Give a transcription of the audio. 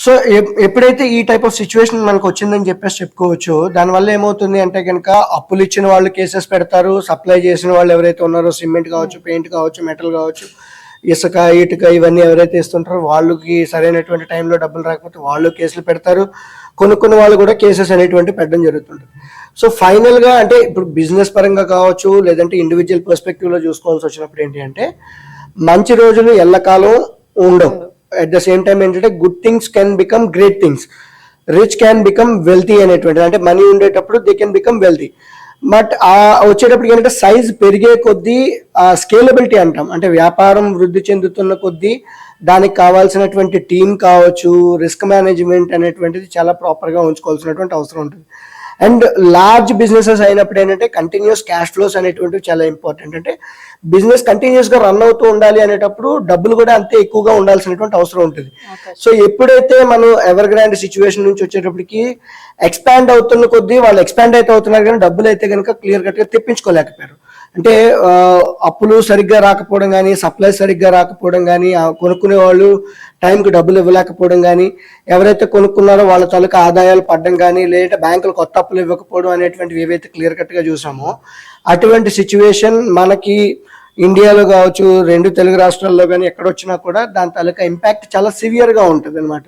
So ఎప్- ఎప్పుడైతే ఈ టైప్ ఆఫ్ సిచ్యువేషన్ మనకు వచ్చిందని చెప్పేసి చెప్పుకోవచ్చు దానివల్ల ఏమవుతుంది అంటే కనుక అప్పులు ఇచ్చిన వాళ్ళు కేసెస్ పెడతారు సప్లై చేసిన వాళ్ళు ఎవరైతే ఉన్నారో సిమెంట్ కావచ్చు పెయింట్ కావచ్చు మెటల్ కావచ్చు ఇసుక ఇటుక ఇవన్నీ ఎవరైతే ఇస్తుంటారో వాళ్ళకి సరైనటువంటి టైంలో డబ్బులు రాకపోతే వాళ్ళు కేసులు పెడతారు. కొనుక్కున్న వాళ్ళు కూడా కేసెస్ అనేటువంటి పెట్టడం జరుగుతుంటుంది. సో ఫైనల్గా అంటే ఇప్పుడు బిజినెస్ పరంగా కావచ్చు లేదంటే ఇండివిజువల్ పర్స్పెక్టివ్లో చూసుకోవాల్సి వచ్చినప్పుడు ఏంటి అంటే మంచి రోజులు ఎల్లకాలం ఉండవు. అట్ ద సేమ్ టైం ఏంటంటే good things can become great things rich can become wealthy అనేటువంటిది. అంటే మనీ ఉండేటప్పుడు they can become wealthy but ఆ వచ్చేటప్పటికి ఏంటంటే సైజ్ పెరిగే కొద్దీ ఆ స్కేలబిలిటీ అంటాం. అంటే వ్యాపారం వృద్ధి చెందుతున్న కొద్దీ దానికి కావాల్సినటువంటి టీం కావచ్చు రిస్క్ మేనేజ్మెంట్ అనేటువంటిది చాలా ప్రాపర్గా ఉంచుకోవాల్సినటువంటి అవసరం ఉంటుంది. అండ్ లార్జ్ బిజినెసెస్ అయినప్పుడు ఏంటంటే కంటిన్యూస్ క్యాష్ ఫ్లోస్ అనేటువంటివి చాలా ఇంపార్టెంట్. అంటే బిజినెస్ కంటిన్యూస్గా రన్ అవుతూ ఉండాలి అనేటప్పుడు డబ్బులు కూడా అంతే ఎక్కువగా ఉండాల్సినటువంటి అవసరం ఉంటుంది. సో ఎప్పుడైతే మనం ఎవర్ గ్రాండ్ సిచ్యువేషన్ నుంచి వచ్చేటప్పటికి ఎక్స్పాండ్ అవుతున్న కొద్దీ వాళ్ళు ఎక్స్పాండ్ అయితే అవుతున్నారు కానీ డబ్బులు అయితే కనుక క్లియర్ కట్గా తెప్పించుకోలేకపోయారు. అంటే అప్పులు సరిగ్గా రాకపోవడం కానీ సప్లై సరిగ్గా రాకపోవడం కానీ కొనుక్కునే వాళ్ళు టైంకి డబ్బులు ఇవ్వలేకపోవడం కానీ ఎవరైతే కొనుక్కున్నారో వాళ్ళ తలకు ఆదాయాలు పడడం కానీ లేదంటే బ్యాంకులు కొత్త అప్పులు ఇవ్వకపోవడం అనేటువంటివి ఏవైతే క్లియర్ కట్గా చూసామో అటువంటి సిచ్యువేషన్ మనకి ఇండియాలో కావచ్చు రెండు తెలుగు రాష్ట్రాల్లో కానీ ఎక్కడ వచ్చినా కూడా దాని తాలూకా ఇంపాక్ట్ చాలా సివియర్గా ఉంటుంది అనమాట